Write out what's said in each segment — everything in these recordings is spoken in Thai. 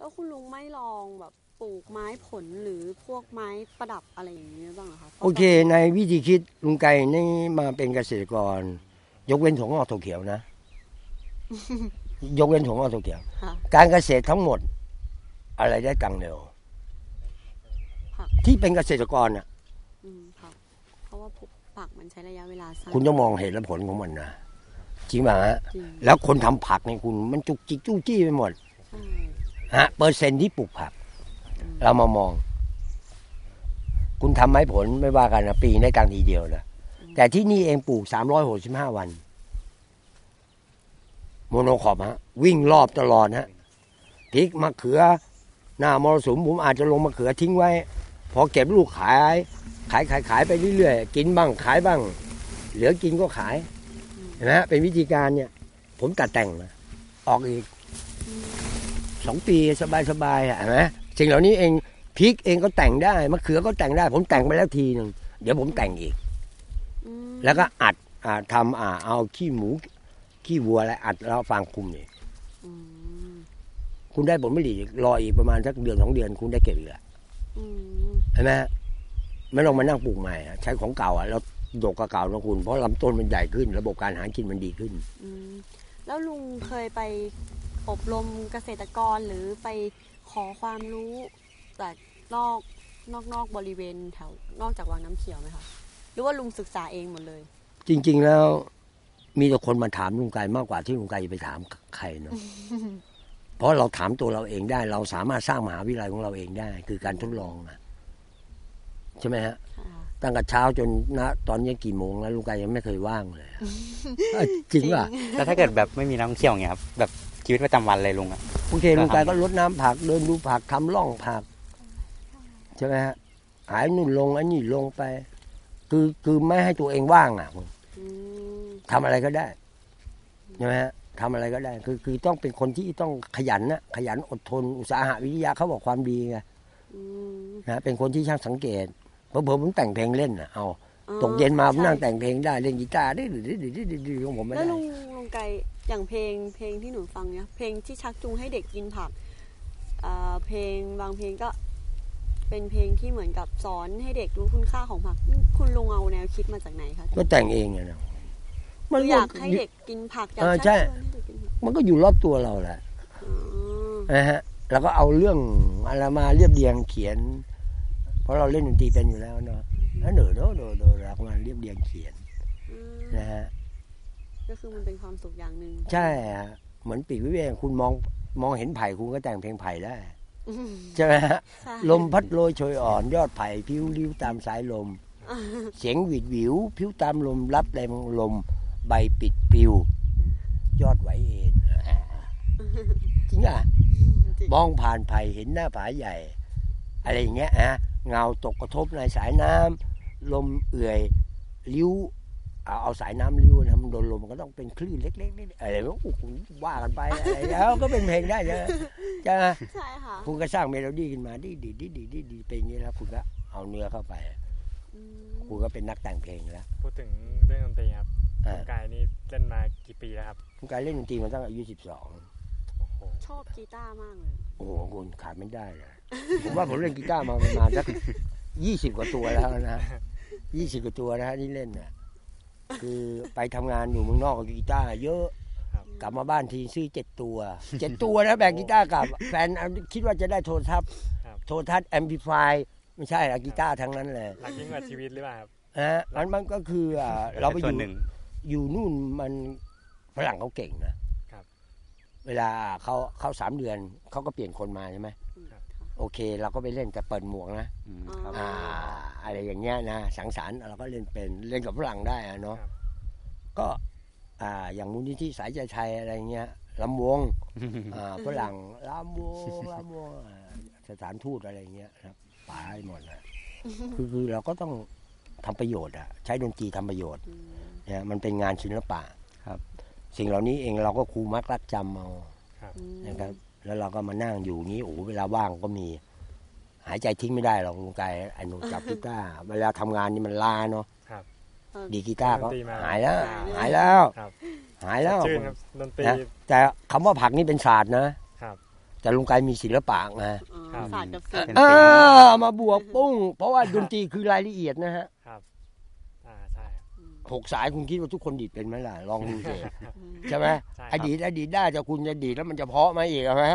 แล้วคุณลุงไม่ลองแบบปลูกไม้ผลหรือพวกไม้ประดับอะไรอย่างนี้บ้างเหรอคะโอเค ในวิธีคิดลุงไก่นี่มาเป็นเกษตรกร ยกเว้นถั่วงอกถั่วเขียวนะ ยกเว้นถั่วงอกถั่วเขียวค่ะการเกษตรทั้งหมด อะไรได้ตังค์เร็วผักที่เป็นเกษตรกรน่ะอืมผักเพราะว่าปลูกผักมันใช้ระยะเวลาสั้นคุณต้องมองเหตุและผลของมันนะจริงป่ะฮะจริงแล้วคนทำผักในยคุณมันจุกจิกจู้จี้ไปหมดใช่ ฮะเปอร์เซ็นต์ที่ปลูกผักอืมเรามามอง คุณทำไม้ผลไม่ว่ากันนะปีได้ตังค์ทีเดียวนะแต่ที่นี่เองปลูกสามร้อยหกสิบห้าวัน โมโนคอปฮะ วิ่งรอบตลอดฮะพริกมะเขือ หน้ามรสุมผมอาจจะลงมะเขือทิ้งไว้ พอเก็บลูกขาย ขายขายขายไปเรื่อยๆกินบ้างขายบ้าง เหลือกินก็ขายเห็นไหมฮะเป็นวิธีการเนี่ย ผมตัดแต่งนะออกอีก สองปีสบายๆอะเห็นไหมสิ่งเหล่านี้เองพริกเองก็แต่งได้มะเขือก็แต่งได้ ผมแต่งไปแล้วทีหนึ่งเดี๋ยวผมแต่งอีกอืมแล้วก็อัดอ่าทำอ่าเอาขี้หมูขี้วัวอะไรอัดแล้วฟางคุมนี่อืมคุณได้ผลผลิตอีกรออีกประมาณสักเดือนสองเดือน คุณได้เก็บอีกแล้วอืมเห็นไหมฮะไม่ต้องมานั่งปลูกใหม่อะใช้ของเก่าอะแล้วดกกับเก่านะคุณ เพราะลำต้นมันใหญ่ขึ้น ระบบการหากินมันดีขึ้นอืมแล้วลุงเคยไป อบรมเกษตรกรหรือไปขอความรู้จากนอกนอกนอกบริเวณแถวนอกจากวังน้ำเขียวไหมคะหรือว่าลุงศึกษาเองหมดเลย จริง ๆแล้วมีแต่คนมาถามลุงไก่มากกว่าที่ลุงไก่จะไปถามใครเนาะเพราะเราถามตัวเราเองได้ เราสามารถสร้างมหาวิทยาลัยของเราเองได้ คือการทดลองอะใช่ไหมฮะค่ะตั้งแต่เช้าจนณตอนนี้กี่โมงแล้วลุงไก่ยังไม่เคยว่างเลยอะเอ้ยจริงป่ะแล้วถ้าเกิดแบบไม่มีนักท่องเที่ยวอย่างเงี้ยครับแบบ ชีวิตประจำวันเลยลุงอะโอเคลุงไก่ก็รดน้ำผักเดินดูผักทำร่องผัก ใช่ไหมฮะหายนู่นลงอันนี้ลงไป คือคือไม่ให้ตัวเองว่างอะอืมทำอะไรก็ได้ใช่ไหมฮะทำอะไรก็ได้ คือคือต้องเป็นคนที่ต้องขยันนะขยันอดทนอุตสาหะวิทยาเขาบอกความดีไงอืมนะเป็นคนที่ช่างสังเกตเพอผมแต่งเพลงเล่นนะเอา อ๋อตกเย็นมาผมใช่นั่งแต่งเพลงได้เล่นกีตาร์ได้ดื้อดื้อดื้อดื้อดื้อของผมไม่แล้วได้ลุงลุง ไกอย่างเพลงเพลงที่หนูฟังเนี่ยเพลงที่ชักจูงให้เด็กกินผักอ่าเพลงบางเพลงก็เป็นเพลงที่เหมือนกับสอนให้เด็กรู้คุณค่าของผัก คุณลุงเอาแนวคิดมาจากไหนคะก็แต่งเองไงนะคืออยากให้เด็กกินผักอยากเออชักใช่ชวนให้เด็กกินผักมันก็อยู่รอบตัวเราแหละอ๋อนะฮะแล้วก็เอาเรื่องอะไรมาเรียบเรียงเขียน เพราะเราเล่นดนตรีเป็นอยู่แล้วเนาะแล้วเดอเดอเดอเดอเราก็มาเรียบเรียงเขียนอืมนะฮะ ก็คือมันเป็นความสุขอย่างหนึ่งใช่ฮะเหมือนปีกวิเวกคุณมองมองเห็นไผ่คุณก็แต่งเพลงไผ่ได้อืมใช่ไหมฮะใช่ลมพัดโรยโชยอ่อนยอดไผ่พิ้วริ้วตามสายลม เสียงหวิดหวิวพิ้วตามลมรับแรงลม ใบปิดปิวยอดไหวเอ็นจริงอะจริงมองผ่านไผ่เห็นหน้าผาใหญ่ อะไรอย่างเงี้ยฮะเงาตกกระทบในสายน้ำลมเอื่อยริ้ว เอาเอาสายน้ำริ้วนะมันโดนลมมันก็ต้องเป็นคลื่นเล็กๆนิดๆอะไรวะโอ้โหว่ากันไปอะไรแล้วก็เป็นเพลงได้นะใช่ไหมใช่ค่ะคุณก็สร้างเมโลดี้ขึ้นมาดีดีดีดีดีดีเป็นอย่างนี้แล้วคุณก็เอาเนื้อเข้าไปอืมคุณก็เป็นนักแต่งเพลงแล้วพูดถึงเรื่องดนตรีครับอ่าคุณกายนี่เล่นมากี่ปีแล้วครับคุณกายเล่นดนตรีมาตั้งอายุสิบสองโอ้โหชอบกีตาร์มากเลยโอ้โหคุณขาดไม่ได้เลยผมว่าผมเล่นกีตาร์มาประมาณสักยี่สิบกว่าตัวแล้วนะยี่สิบกว่าตัวนะฮะที่เล่นน่ะ คือไปทำงานอยู่เมืองนอกกับกีตาร์เยอะครับกลับมาบ้านทีซื้อเจ็ดตัวเจ็ดตัวนะแบ่งกีตาร์กลับแฟนเอาคิดว่าจะได้โทรทัศน์ครับโทรทัศน์แอมพลิฟายไม่ใช่ละกีตาร์ทั้งนั้นเลยรักยิ่งกว่าชีวิตหรือเปล่าครับนะฮะมันมันก็คืออ่าเราไปอส่วนยู่หนึ่งอยู่นู่นมันฝรั่งเขาเก่งนะครับเวลาเขาเขาสามเดือนเขาก็เปลี่ยนคนมาใช่ไหมอืมครับค่ะโอเค เราก็ไปเล่นแต่เปิดหมวกนะอืมครับอ่า อะไรอย่างเงี้ยนะสังสรรค์เราก็เล่นเป็นเล่นกับฝรั่งได้อะเนาะครับก็อ่าอย่างมูลนิธิสายใจไทยอะไรเงี้ยลำวงอ่าฝรั่งลำวงลำวงอ่าสถานทูตอะไรเงี้ยนะครับป่าให้หมดนะคือคือเราก็ต้องทำประโยชน์อะใช้ดนตรีทำประโยชน์อืมเนี่ยมันเป็นงานศิลปะครับ สิ่งเหล่านี้เองเราก็ครูมักรักจำเอาอืมนะครับ แล้วเราก็มานั่งอยู่นี้โอ้โหเวลาว่างก็มีหายใจทิ้งไม่ได้หรอกลุงไก่ไอ้หนูจับกีตาร์เวลาทำงานนี่มันลาเนาะเออดีกีตาร์ก็ดนตรีมาหายแล้ว หายแล้วหายแล้วครับหายแล้วชื่นครับดนตรีนะแต่คำว่าผักนี่เป็นศาสตร์นะครับแต่ลุงไกมีศิลปะไงเออครับศาสตร์กับศิลป์เป็นเออมาบวกปุ้ง เพราะว่าดนตรีคือรายละเอียดนะฮะครับอ่าใช่ครับหกสายคุณคิดว่าทุกคนดีดเป็นไหมล่ะ ลองดูสิอืมใช่ไหมใช่อดีตอดีตได้จะคุณจะดีดแล้วมันจะเพาะไหมาอีกไหม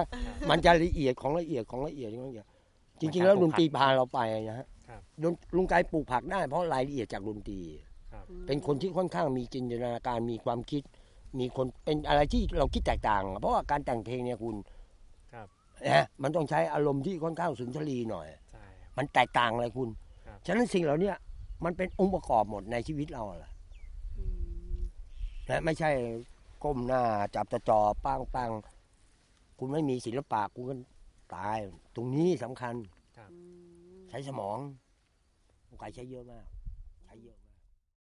มันจะละเอียดของละเอียดของละเอียดของละเอียด จริงๆ แล้วดนตรีพาเราไปนะฮะครับ ดนลุงไกปลูกผักได้เพราะรายละเอียดจากดนตรีเป็นคนที่ค่อนข้างมีจินตนาการมีความคิด มีคนเป็นอะไรที่เราคิดแตกต่าง เพราะว่าการแต่งเพลงเนี่ยคุณครับ นะมันต้องใช้อารมณ์ที่ค่อนข้างสุนทรีย์หน่อย ใช่ครับมันแตกต่างเลยคุณ ครับ ฉะนั้นสิ่งเหล่าเนี้ยมันเป็นองค์ประกอบหมดในชีวิตเราแหละอืมนะไม่ใช่ก้มหน้าจับตะจอปังปังคุณไม่มีศิลปะคุณก็ ตายตรงนี้สำคัญอืมใช้สมองโอกาสใช้เยอะมาก ใช้เยอะ